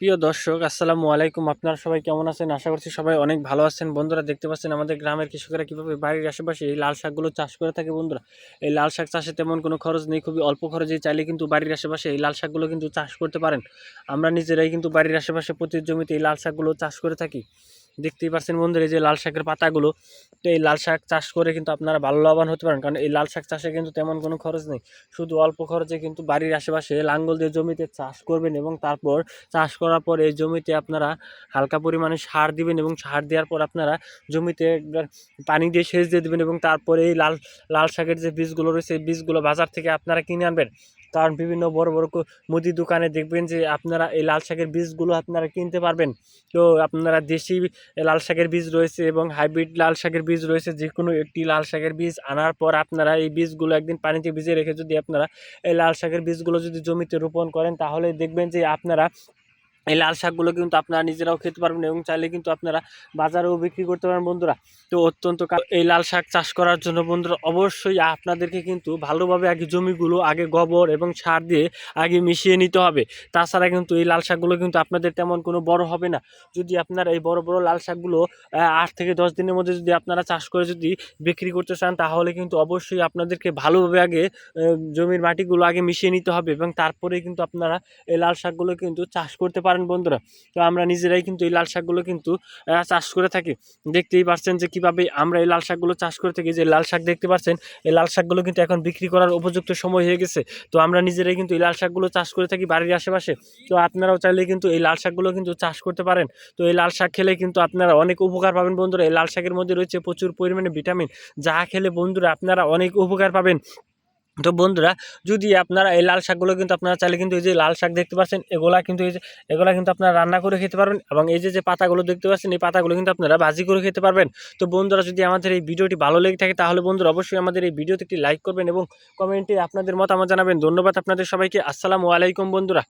প্রিয় দর্শক, আসসালামু আলাইকুম। আপনারা সবাই কেমন আছেন? আশা করছি সবাই অনেক ভালো আছেন। বন্ধুরা, দেখতে পাচ্ছেন আমাদের গ্রামের কৃষকেরা কীভাবে বাড়ির আশেপাশে এই লাল শাকগুলো চাষ করে থাকে বন্ধুরা? এই লাল শাক চাষে তেমন কোনো খরচ নেই, খুবই অল্প খরচে চাইলে কিন্তু বাড়ির আশেপাশে এই লাল শাকগুলো কিন্তু চাষ করতে পারেন। আমরা নিজেরাই কিন্তু বাড়ির আশেপাশে প্রতি জমিতে এই লাল শাকগুলো চাষ করে থাকি। দেখতেই পাচ্ছেন বন্ধুরা, এই যে লাল শাকের পাতাগুলো, তো এই লাল শাক চাষ করে কিন্তু আপনারা ভালো লাভবান হতে পারেন। কারণ এই লাল শাক চাষে কিন্তু তেমন কোনো খরচ নেই। শুধু অল্প খরচে কিন্তু বাড়ির আশেপাশে লাঙ্গল দিয়ে জমিতে চাষ করবেন এবং তারপর চাষ করার পর এই জমিতে আপনারা হালকা পরিমাণে সার দিবেন এবং সার দেওয়ার পর আপনারা জমিতে পানি দিয়ে সেচ দিয়ে দেবেন এবং তারপরে এই লাল লাল শাকের যে বীজগুলো রয়েছে, এই বীজগুলো বাজার থেকে আপনারা কিনে আনবেন। কারণ বিভিন্ন বড় বড় মুদি দোকানে দেখবেন যে আপনারা এই লাল শাকের বীজগুলো আপনারা কিনতে পারবেন। তো আপনারা দেশি লাল শাকের বীজ রয়েছে এবং হাইব্রিড লাল শাকের বীজ রয়েছে যে কোনো একটি লাল শাকের বীজ আনার পর আপনারা এই বীজগুলো একদিন পানিতে ভিজিয়ে রেখে যদি আপনারা এই লাল শাকের বীজগুলো যদি জমিতে রোপণ করেন, তাহলে দেখবেন যে আপনারা এই লাল শাকগুলো কিন্তু আপনারা নিজেরাও খেতে পারবেন এবং চাইলে কিন্তু আপনারা বাজারেও বিক্রি করতে পারেন বন্ধুরা। তো অত্যন্ত এই লাল শাক চাষ করার জন্য, বন্ধুরা, অবশ্যই আপনাদেরকে কিন্তু ভালোভাবে আগে জমিগুলো, আগে গোবর এবং সার দিয়ে আগে মিশিয়ে নিতে হবে। তাছাড়া কিন্তু এই লাল শাকগুলো কিন্তু আপনাদের তেমন কোনো বড় হবে না। যদি আপনারা এই বড় বড় লাল শাকগুলো আট থেকে দশ দিনের মধ্যে যদি আপনারা চাষ করে যদি বিক্রি করতে চান, তাহলে কিন্তু অবশ্যই আপনাদেরকে ভালোভাবে আগে জমির মাটিগুলো আগে মিশিয়ে নিতে হবে এবং তারপরে কিন্তু আপনারা এই লাল শাকগুলো কিন্তু চাষ করতে পারেন বন্ধুরা, তো আমরা নিজেরাই কিন্তু এই লাল শাকগুলো কিন্তু চাষ করে থাকি। দেখতেই পাচ্ছেন যে কীভাবে আমরা এই লাল শাকগুলো চাষ করে থাকি। যে লাল শাক দেখতে পাচ্ছেন এই লাল শাকগুলো কিন্তু এখন বিক্রি করার উপযুক্ত সময় হয়ে গেছে। তো আমরা নিজেরাই কিন্তু এই লাল শাকগুলো চাষ করে থাকি বাড়ির আশেপাশে। তো আপনারাও চাইলে কিন্তু এই লাল শাকগুলো কিন্তু চাষ করতে পারেন। তো এই লাল শাক খেলে কিন্তু আপনারা অনেক উপকার পাবেন বন্ধুরা। এই লাল শাকের মধ্যে রয়েছে প্রচুর পরিমাণে ভিটামিন। যা খেলে বন্ধুরা আপনারা অনেক উপকার পাবেন। তো বন্ধুরা, যদি আপনারা এই লাল শাকগুলো কিন্তু আপনারা চাইলে কিন্তু এই যে লাল শাক দেখতে পাচ্ছেন, এগুলা কিন্তু এই যে, এগুলা কিন্তু আপনারা রান্না করে খেতে পারবেন এবং এই যে যে পাতাগুলো দেখতে পাচ্ছেন, এই পাতাগুলো কিন্তু আপনারা ভাজি করে খেতে পারবেন। তো বন্ধুরা, যদি আমাদের এই ভিডিওটি ভালো লেগে থাকে, তাহলে বন্ধুরা অবশ্যই আমাদের এই ভিডিওতে একটি লাইক করবেন এবং কমেন্টে আপনাদের মতামত জানাবেন। ধন্যবাদ আপনাদের সবাইকে। আসসালামু আলাইকুম বন্ধুরা।